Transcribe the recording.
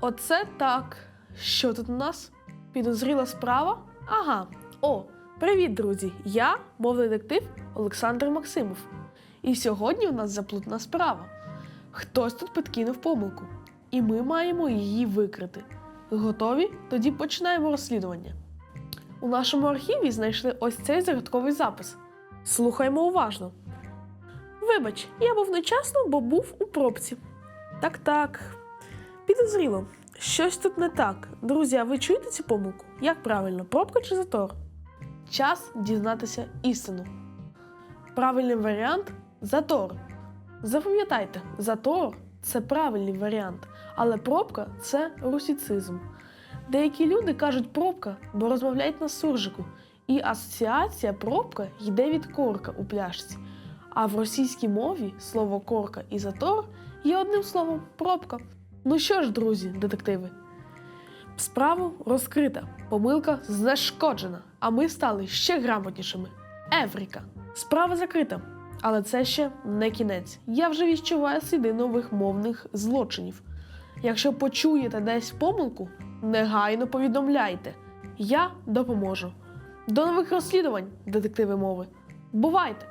Оце так. Що тут у нас? Підозріла справа? Ага. О, привіт, друзі! Я мовний детектив Олександр Максимов. І сьогодні у нас заплутана справа. Хтось тут підкинув помилку, і ми маємо її викрити. Готові? Тоді починаємо розслідування. У нашому архіві знайшли ось цей загадковий запис. Слухаймо уважно. Вибач, я був нечасно, бо був у пробці. Так, так. Підозріло. Щось тут не так. Друзі, а ви чуєте цю помилку? Як правильно, пробка чи затор? Час дізнатися істину. Правильний варіант затор. Запам'ятайте, затор це правильний варіант, але пробка це русіцизм. Деякі люди кажуть пробка, бо розмовляють на суржику, і асоціація пробка йде від корка у пляшці. А в російській мові слово корка і затор є одним словом пробка. Ну що ж, друзі, детективи, справу розкрита, помилка знешкоджена, а ми стали ще грамотнішими. Евріка. Справа закрита. Але це ще не кінець. Я вже відчуваю сліди нових мовних злочинів. Якщо почуєте десь помилку, негайно повідомляйте. Я допоможу. До нових розслідувань, детективи мови. Бувайте!